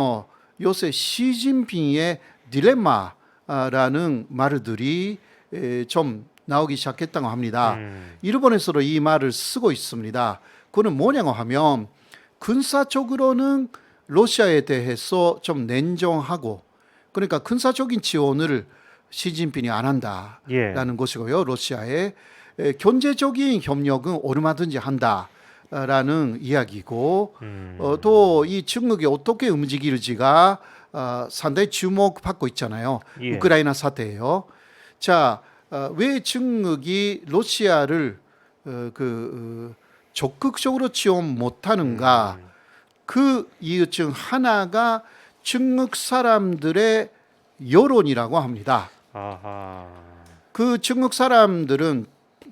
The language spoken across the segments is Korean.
어, 요새 시진핑의 딜레마라는 말들이 에, 좀 나오기 시작했다고 합니다. 음. 일본에서도 이 말을 쓰고 있습니다. 그거는 뭐냐고 하면 군사적으로는 러시아에 대해서 좀 냉정하고 그러니까 군사적인 지원을 시진핑이 안 한다라는 예. 것이고요. 러시아에 에, 경제적인 협력은 얼마든지 한다 라는 이야기고 음. 어, 또이 중국이 어떻게 움직일지가 어, 상당히 주목받고 있잖아요. 예. 우크라이나 사태예요. 자, 어, 왜 중국이 러시아를 어, 그 어, 적극적으로 지원 못하는가? 음. 그 이유 중 하나가 중국 사람들의 여론이라고 합니다. 아하. 그 중국 사람들은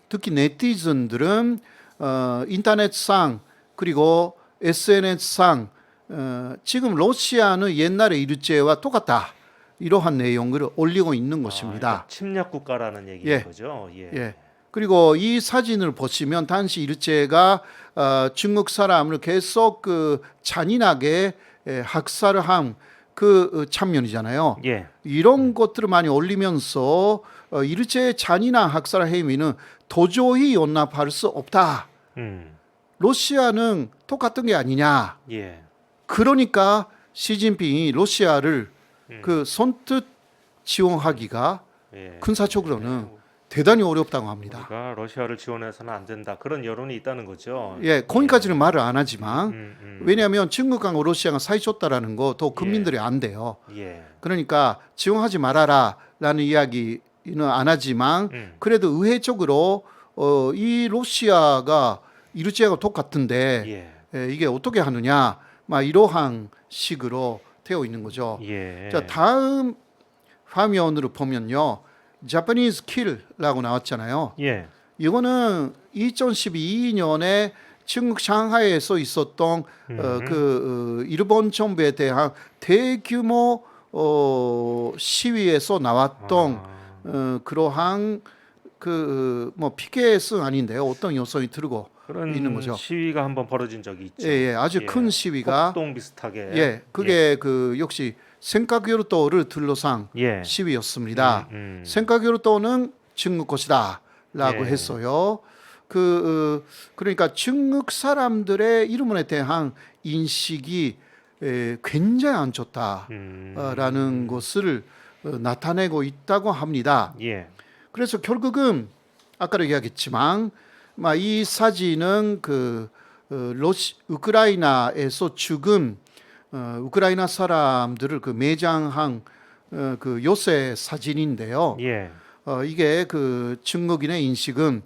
특히 네티즌들은 어, 인터넷상 그리고 SNS상 어, 지금 러시아는 옛날의 일제와 똑같다 이러한 내용을 올리고 있는 아, 것입니다. 그러니까 침략 국가라는 얘기인 예. 거죠. 예. 예. 그리고 이 사진을 보시면 당시 일제가 어, 중국 사람을 계속 그 잔인하게 에, 학살을 한그 어, 장면이잖아요. 예. 이런 것들을 많이 올리면서 어, 일제 잔인한 학살 행위는 도저히 용납할 수 없다. 음. 러시아는 똑같은 게 아니냐. 예. 그러니까 시진핑이 러시아를 음. 그 선뜻 지원하기가 예. 군사적으로는 대단히 어렵다고 합니다. 우리가 러시아를 지원해서는 안 된다. 그런 여론이 있다는 거죠. 예, 거기까지는 말을 안 하지만 음, 음. 왜냐하면 중국하고 러시아가 사이좋다라는 거 더 국민들이 안 돼요. 예. 그러니까 지원하지 말아라라는 이야기는 안 하지만 음. 그래도 의회적으로 어, 이 러시아가 일제하고 똑같은데 예. 에, 이게 어떻게 하느냐 막 이러한 식으로 되어 있는 거죠. 예. 자 다음 화면으로 보면요, 자파니즈 킬라고 나왔잖아요. 예. 이거는 2012년에 중국 상하이에서 있었던 음. 어, 그 어, 일본 정부에 대한 대규모 어, 시위에서 나왔던 아. 어, 그러한 그뭐 피켓은 아닌데요. 어떤 요소이 들고 그런 있는 거죠. 시위가 한번 벌어진 적이 있죠. 예, 예, 아주 큰 시위가 폭동 비슷하게. 예, 그게 그 역시 생카교토를 둘러싼 예. 시위였습니다. 음, 음. 생카교토는 중국 것이다라고 예. 했어요. 그 어, 그러니까 중국 사람들의 일본에 대한 인식이 에, 굉장히 안 좋다라는 음. 것을 어, 나타내고 있다고 합니다. 예. 그래서 결국은 아까도 이야기했지만 막 이 사진은 그 어, 러시 우크라이나에서 죽은 어, 우크라이나 사람들을 그 매장한 어, 그 요새 사진인데요. 예. 어, 이게 그 중국인의 인식은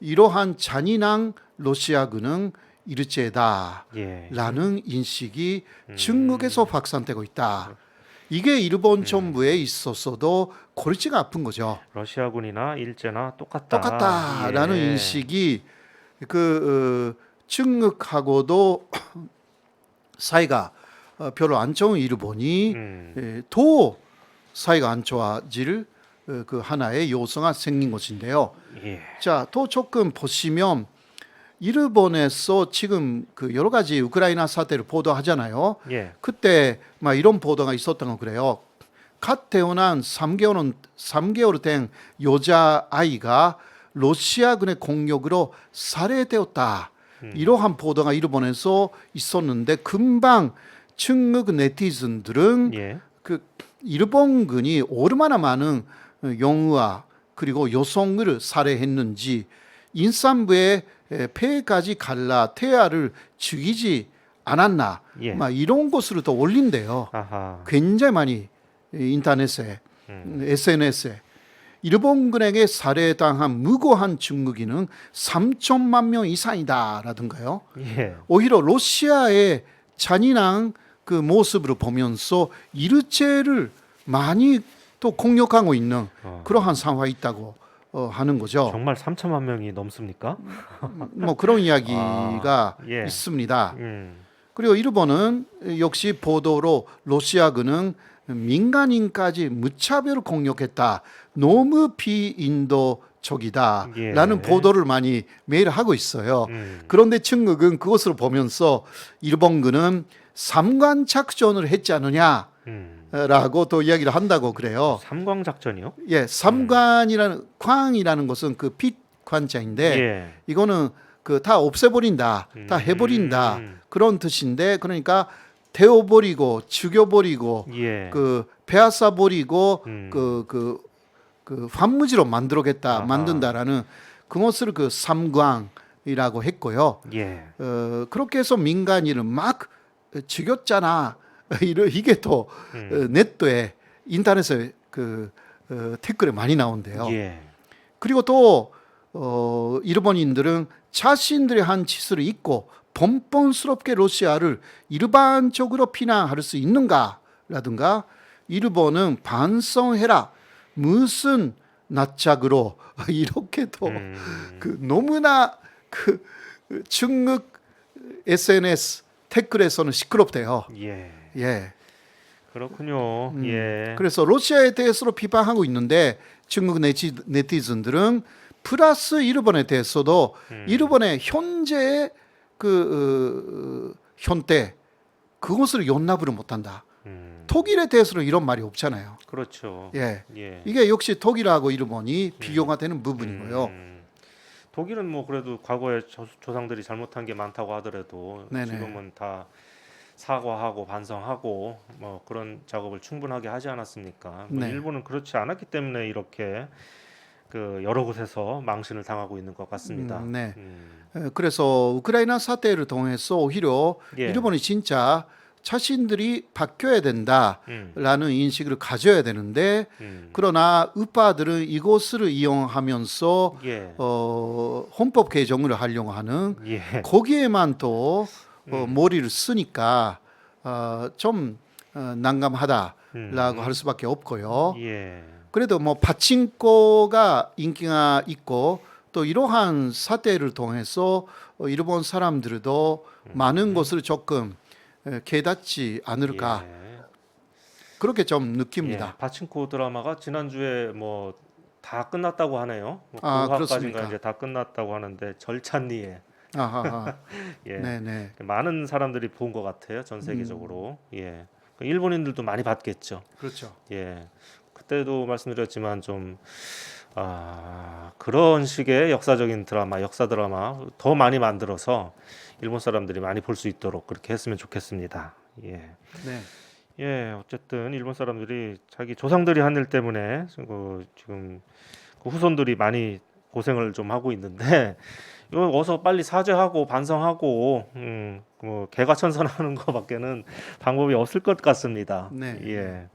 이러한 잔인한 러시아군은 일제다라는 예. 인식이 음. 중국에서 확산되고 있다. 이게 일본 정부에 있어서도 골치가 아픈 거죠. 러시아군이나 일제나 똑같다. 똑같다라는 예. 인식이 그 어, 중국하고도 사이가 어, 별로 안 좋은 일본이 음. 예, 더 사이가 안 좋아질 어, 그 하나의 요소가 생긴 것인데요. 예. 자, 또 조금 보시면 일본에서 지금 그 여러 가지 우크라이나 사태를 보도하잖아요. 예. 그때 막 이런 보도가 있었던 거 그래요. 갓 태어난 3개월은 3개월 된 여자 아이가 러시아군의 공격으로 살해되었다. 이러한 보도가 일본에서 있었는데 금방 중국 네티즌들은 예. 그 일본군이 얼마나 많은 영우와 그리고 여성을 살해했는지 인산부의 에, 폐까지 갈라 태아를 죽이지 않았나 예. 막 이런 것으로 또 올린대요. 아하. 굉장히 많이 이 인터넷에 음. SNS에 일본군에게 살해당한 무고한 중국인은 3천만 명 이상이다라든가요. 예. 오히려 러시아의 잔인한 그 모습을 보면서 일제를 많이 또 공격하고 있는 어. 그러한 상황이 있다고 어, 하는 거죠. 정말 3천만 명이 넘습니까? 뭐 그런 이야기가 아, 예. 있습니다. 음. 그리고 일본은 역시 보도로 러시아군은 민간인까지 무차별 공격했다. 너무 비인도적이다라는 예. 보도를 많이 매일 하고 있어요. 음. 그런데 중국은 그것을 보면서 일본군은 삼관 작전을 했지 않느냐 라고 음. 또 이야기를 한다고 그래요. 삼광 작전이요? 예, 삼관이라는 광이라는 것은 그 빛 관자인데 예. 이거는 그 다 없애버린다, 다 해버린다 음. 그런 뜻인데 그러니까 태워버리고 죽여버리고 예. 그 빼앗아 버리고 음. 그그 그 환무지로 만들어겠다 아하. 만든다라는 그것을 그 삼광이라고 했고요. 예. 어, 그렇게 해서 민간인을 막 죽였잖아. 이러 이게 또 음. 어, 네트에 인터넷에 그 어, 댓글에 많이 나온대요. 예. 그리고 또 어, 일본인들은 자신들이 한 짓을 잊고 번번스럽게 러시아를 일반적으로 비난할 수 있는가라든가 일본은 반성해라 무슨 낯짝으로 이렇게 또 음. 그 너무나 그 중국 SNS 댓글에서는 시끄럽대요. 예. 예. 그렇군요. 음. 예. 그래서 러시아에 대해서로 비판하고 있는데 중국 네티, 네티즌들은 플러스 일본에 대해서도 음. 일본의 현재의 그 어, 현대 그것을 용납을 못한다. 음. 독일에 대해서는 이런 말이 없잖아요. 그렇죠. 예, 예. 이게 역시 독일하고 일본이 비교가 되는 부분이고요. 음. 독일은 뭐 그래도 과거에 조, 조상들이 잘못한 게 많다고 하더라도 네네. 지금은 다 사과하고 반성하고 뭐 그런 작업을 충분하게 하지 않았습니까? 뭐 네. 일본은 그렇지 않았기 때문에 이렇게 그 여러 곳에서 망신을 당하고 있는 것 같습니다. 음, 네. 음. 에, 그래서 우크라이나 사태를 통해서 오히려 예. 일본이 진짜 자신들이 바뀌어야 된다라는 음. 인식을 가져야 되는데 음. 그러나 우파들은 이것을 이용하면서 예. 어, 헌법 개정을 하려고 하는 예. 거기에만 또 어, 음. 머리를 쓰니까 어, 좀 어, 난감하다라고 음. 할 수밖에 없고요. 예. 그래도 뭐 파친코가 인기가 있고 또 이러한 사태를 통해서 어, 일본 사람들도 음. 많은 것을 조금 에, 깨닫지 않을까 예. 그렇게 좀 느낍니다. 예, 파친코 드라마가 지난주에 뭐 다 끝났다고 하네요. 뭐 아, 9화까지인가 그렇습니까? 이제 다 끝났다고 하는데 절찬리에 아하하. 예. 네네. 많은 사람들이 본 것 같아요. 전 세계적으로. 예. 그 일본인들도 많이 봤겠죠. 그렇죠. 예. 그때도 말씀드렸지만 좀 아, 그런 식의 역사적인 드라마, 역사 드라마 더 많이 만들어서 일본 사람들이 많이 볼 수 있도록 그렇게 했으면 좋겠습니다. 예. 네. 예, 어쨌든 일본 사람들이 자기 조상들이 한 일 때문에 그 지금 그 후손들이 많이 고생을 좀 하고 있는데 이거 어서 빨리 사죄하고 반성하고 음, 뭐 개과천선하는 거밖에는 방법이 없을 것 같습니다. 네. 예.